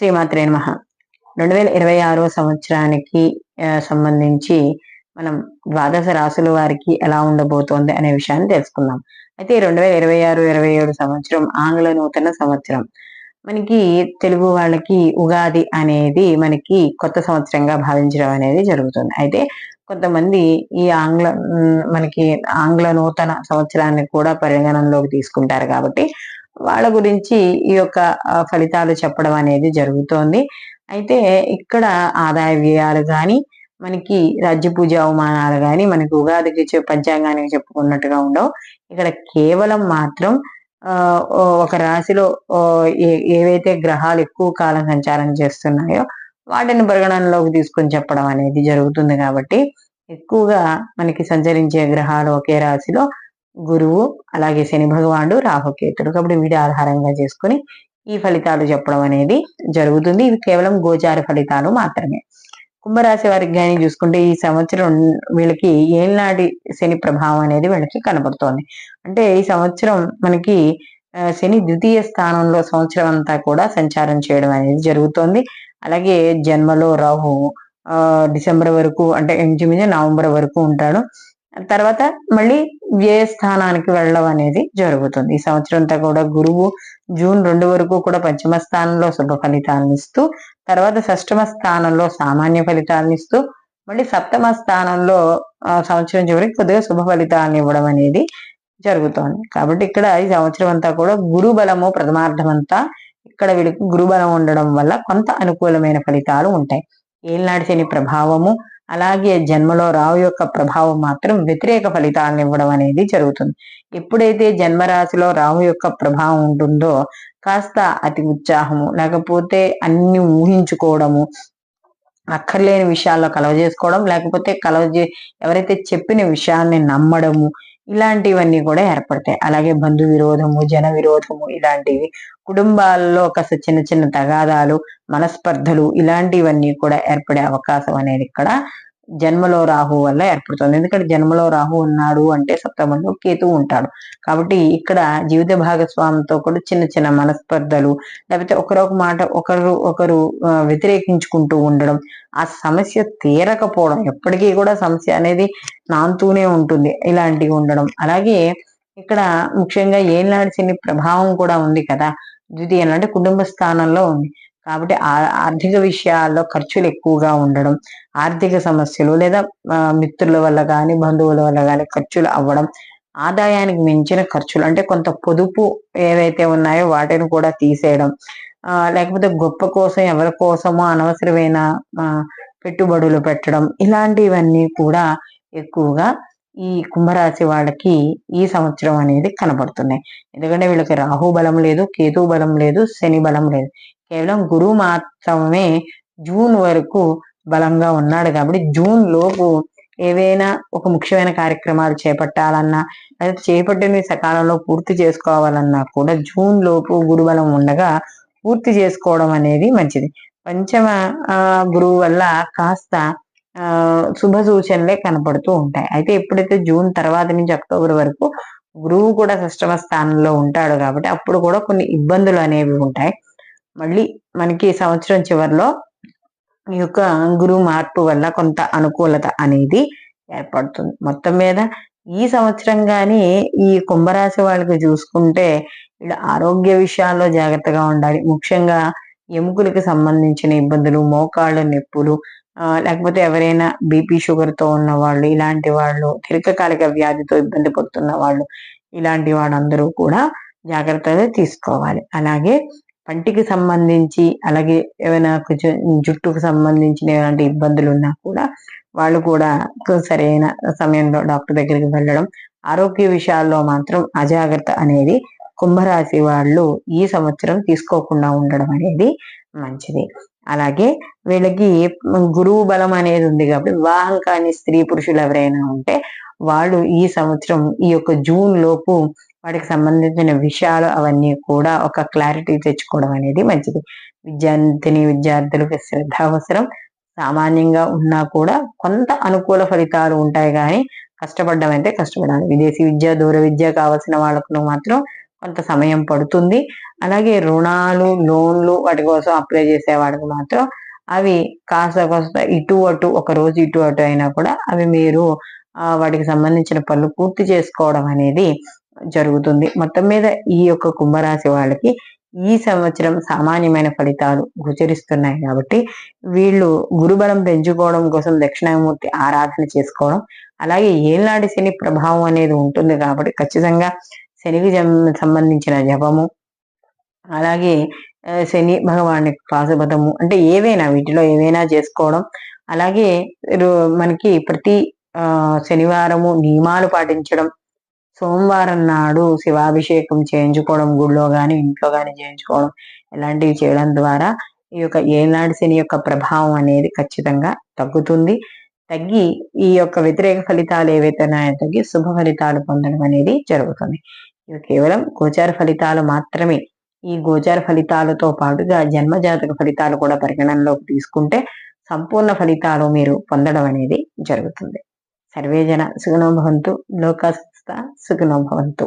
శ్రీమాత్రే నమ. రెండు వేల ఇరవై ఆరో సంవత్సరానికి సంబంధించి మనం ద్వాదశ రాసుల వారికి ఎలా ఉండబోతోంది అనే విషయాన్ని తెలుసుకుందాం. అయితే రెండు వేల ఇరవై ఆరు ఇరవై ఏడు సంవత్సరం ఆంగ్ల నూతన సంవత్సరం. మనకి తెలుగు వాళ్ళకి ఉగాది అనేది మనకి కొత్త సంవత్సరంగా భావించడం అనేది జరుగుతుంది. అయితే కొంతమంది ఈ ఆంగ్ల మనకి ఆంగ్ల నూతన సంవత్సరాన్ని కూడా పరిగణనలోకి తీసుకుంటారు కాబట్టి వాళ్ళ గురించి ఈ యొక్క ఫలితాలు చెప్పడం అనేది జరుగుతోంది. అయితే ఇక్కడ ఆదాయ వ్యయాలు కానీ మనకి రాజ్య పూజ అవమానాలు కానీ మనకి ఉగాదికి పంచాంగానికి చెప్పుకున్నట్టుగా ఉండవు. ఇక్కడ కేవలం మాత్రం ఒక రాశిలో ఏవైతే గ్రహాలు ఎక్కువ కాలం సంచారం చేస్తున్నాయో వాటిని పరిగణనలోకి తీసుకొని చెప్పడం అనేది జరుగుతుంది కాబట్టి ఎక్కువగా మనకి సంచరించే గ్రహాలు ఒకే రాశిలో గురువు అలాగే శని భగవానుడు రాహుకేతుడు. కాబట్టి వీడి ఆధారంగా చేసుకుని ఈ ఫలితాలు చెప్పడం అనేది జరుగుతుంది. ఇవి కేవలం గోచార ఫలితాలు మాత్రమే. కుంభరాశి వారికి కానీ చూసుకుంటే ఈ సంవత్సరం వీళ్ళకి ఏళ్ళనాటి శని ప్రభావం అనేది వీళ్ళకి కనబడుతోంది అంటే ఈ సంవత్సరం మనకి శని ద్వితీయ స్థానంలో సంవత్సరం అంతా కూడా సంచారం చేయడం అనేది జరుగుతోంది. అలాగే జన్మలో రాహు డిసెంబర్ వరకు అంటే ఇంచుమించు నవంబర్ వరకు ఉంటాడు. తర్వాత మళ్ళీ వ్యయ స్థానానికి వెళ్ళడం అనేది జరుగుతుంది. ఈ సంవత్సరం అంతా కూడా గురువు జూన్ రెండు వరకు కూడా పంచమ స్థానంలో శుభ ఫలితాలను ఇస్తూ తర్వాత షష్టమ స్థానంలో సామాన్య ఫలితాలను ఇస్తూ మళ్ళీ సప్తమ స్థానంలో సంవత్సరం చివరికి కొద్దిగా శుభ ఫలితాలను ఇవ్వడం అనేది జరుగుతోంది. కాబట్టి ఇక్కడ ఈ సంవత్సరం అంతా కూడా గురు బలము ప్రథమార్థం అంతా ఇక్కడ వీళ్ళకి గురుబలం ఉండడం వల్ల కొంత అనుకూలమైన ఫలితాలు ఉంటాయి. ఏలినాటి శని ప్రభావము అలాగే జన్మలో రావు యొక్క ప్రభావం మాత్రం వ్యతిరేక ఫలితాలను ఇవ్వడం అనేది జరుగుతుంది. ఎప్పుడైతే జన్మరాశిలో రాహు యొక్క ప్రభావం ఉంటుందో కాస్త అతి ఉత్సాహము లేకపోతే అన్ని ఊహించుకోవడము అక్కర్లేని విషయాల్లో కలవజేసుకోవడం లేకపోతే కలవజే ఎవరైతే చెప్పిన విషయాన్ని నమ్మడము ఇలాంటివన్నీ కూడా ఏర్పడతాయి. అలాగే బంధు విరోధము జన విరోధము ఇలాంటివి. కుటుంబాల్లో ఒక చిన్న చిన్న తగాదాలు మనస్పర్ధలు ఇలాంటివన్నీ కూడా ఏర్పడే అవకాశం అనేది ఇక్కడ జన్మలో రాహు వల్ల ఏర్పడుతుంది. ఎందుకంటే జన్మలో రాహు ఉన్నాడు అంటే సప్తమంలో కేతు ఉంటాడు. కాబట్టి ఇక్కడ జీవిత భాగస్వామితో కూడా చిన్న చిన్న మనస్పర్ధలు లేకపోతే ఒకరొక మాట ఒకరు ఒకరు వ్యతిరేకించుకుంటూ ఉండడం ఆ సమస్య తీరకపోవడం ఎప్పటికీ కూడా సమస్య అనేది నాంతూనే ఉంటుంది ఇలాంటివి ఉండడం. అలాగే ఇక్కడ ముఖ్యంగా ఏనాడు శని ప్రభావం కూడా ఉంది కదా ద్వితీయ అంటే కుటుంబ స్థానంలో ఉంది. కాబట్టి ఆర్థిక విషయాల్లో ఖర్చులు ఎక్కువగా ఉండడం ఆర్థిక సమస్యలు లేదా మిత్రుల వల్ల కానీ బంధువుల వల్ల కానీ ఖర్చులు అవ్వడం ఆదాయానికి మించిన ఖర్చులు అంటే కొంత పొదుపు ఏవైతే ఉన్నాయో వాటిని కూడా తీసేయడం లేకపోతే గొప్ప కోసం ఎవరి కోసమో అనవసరమైన పెట్టుబడులు పెట్టడం ఇలాంటివన్నీ కూడా ఎక్కువగా ఈ కుంభరాశి వాళ్ళకి ఈ సంవత్సరం అనేది కనబడుతున్నాయి. ఎందుకంటే వీళ్ళకి రాహు బలం లేదు కేతు బలం లేదు శని బలం లేదు. కేవలం గురువు మాత్రమే జూన్ వరకు బలంగా ఉన్నాడు కాబట్టి జూన్ లోపు ఏవైనా ఒక ముఖ్యమైన కార్యక్రమాలు చేపట్టాలన్నా లేదా చేపట్టిన సకాలంలో పూర్తి చేసుకోవాలన్నా కూడా జూన్ లోపు గురుబలం ఉండగా పూర్తి చేసుకోవడం అనేది మంచిది. పంచమ గురువు వల్ల కాస్త శుభ సూచనలే కనపడుతూ ఉంటాయి. అయితే ఎప్పుడైతే జూన్ తర్వాత నుంచి అక్టోబర్ వరకు గురువు కూడా సష్టమ స్థానంలో ఉంటాడు కాబట్టి అప్పుడు కూడా కొన్ని ఇబ్బందులు అనేవి ఉంటాయి. మళ్ళీ మనకి సంవత్సరం చివరిలో ఈ యొక్క గురువు మార్పు వల్ల కొంత అనుకూలత అనేది ఏర్పడుతుంది. మొత్తం మీద ఈ సంవత్సరం కానీ ఈ కుంభరాశి వాళ్ళకి చూసుకుంటే వీళ్ళు ఆరోగ్య విషయాల్లో జాగ్రత్తగా ఉండాలి. ముఖ్యంగా ఎముకలకు సంబంధించిన ఇబ్బందులు మోకాళ్ళ నొప్పులు లేకపోతే ఎవరైనా బీపీ షుగర్తో ఉన్న వాళ్ళు ఇలాంటి వాళ్ళు దీర్ఘకాలిక వ్యాధితో ఇబ్బంది పడుతున్న వాళ్ళు ఇలాంటి వాళ్ళందరూ కూడా జాగ్రత్తగా తీసుకోవాలి. అలాగే పంటికి సంబంధించి అలాగే ఏమైనా కొంచెం జుట్టుకు సంబంధించిన ఎలాంటి ఇబ్బందులు ఉన్నా కూడా వాళ్ళు కూడా సరైన సమయంలో డాక్టర్ దగ్గరికి వెళ్ళడం ఆరోగ్య విషయాల్లో మాత్రం అజాగ్రత్త అనేది కుంభరాశి వాళ్ళు ఈ సంవత్సరం తీసుకోకుండా ఉండడం అనేది మంచిది. అలాగే వీళ్ళకి గురువు బలం అనేది ఉంది కాబట్టి వివాహం కాని స్త్రీ పురుషులు ఎవరైనా ఉంటే వాళ్ళు ఈ సంవత్సరం ఈ యొక్క జూన్ లోపు వాటికి సంబంధించిన విషయాలు అవన్నీ కూడా ఒక క్లారిటీ తెచ్చుకోవడం అనేది మంచిది. విద్యార్థిని విద్యార్థులకు శ్రద్ధ అవసరం. సామాన్యంగా ఉన్నా కూడా కొంత అనుకూల ఫలితాలు ఉంటాయి కానీ కష్టపడడం అయితే కష్టపడాలి. విదేశీ విద్య దూర విద్య కావాల్సిన వాళ్ళకు మాత్రం కొంత సమయం పడుతుంది. అలాగే రుణాలు లోన్లు వాటి కోసం అప్లై చేసే వాడికి మాత్రం అవి కాస్త కాస్త ఇటు అటు ఒక రోజు ఇటు అటు అయినా కూడా అవి మీరు వాటికి సంబంధించిన పనులు పూర్తి చేసుకోవడం అనేది జరుగుతుంది. మొత్తం మీద ఈ యొక్క కుంభరాశి వాళ్ళకి ఈ సంవత్సరం సామాన్యమైన ఫలితాలు గోచరిస్తున్నాయి కాబట్టి వీళ్ళు గురుబలం పెంచుకోవడం కోసం దక్షిణామూర్తి ఆరాధన చేసుకోవడం అలాగే ఏనాటి శని ప్రభావం అనేది ఉంటుంది కాబట్టి ఖచ్చితంగా శనికి సంబంధించిన జపము అలాగే శని భగవాని పాశుపతము అంటే ఏవైనా వీటిలో ఏవైనా చేసుకోవడం అలాగే మనకి ప్రతి శనివారము నియమాలు పాటించడం సోమవారం నాడు శివాభిషేకం చేయించుకోవడం గుడిలో కానీ ఇంట్లో కానీ చేయించుకోవడం ఇలాంటివి చేయడం ద్వారా ఈ యొక్క ఏనాడు శని యొక్క ప్రభావం అనేది ఖచ్చితంగా తగ్గుతుంది. తగ్గి ఈ యొక్క వ్యతిరేక ఫలితాలు ఏవైతే ఉన్నాయో తగ్గి శుభ ఫలితాలు పొందడం అనేది జరుగుతుంది. ఇవి కేవలం గోచార ఫలితాలు మాత్రమే. ఈ గోచార ఫలితాలతో పాటుగా జన్మజాతక ఫలితాలు కూడా పరిగణనలోకి తీసుకుంటే సంపూర్ణ ఫలితాలు మీరు పొందడం అనేది జరుగుతుంది. సర్వేజన సుగుణో భవంతు. sta sugnam bhavantu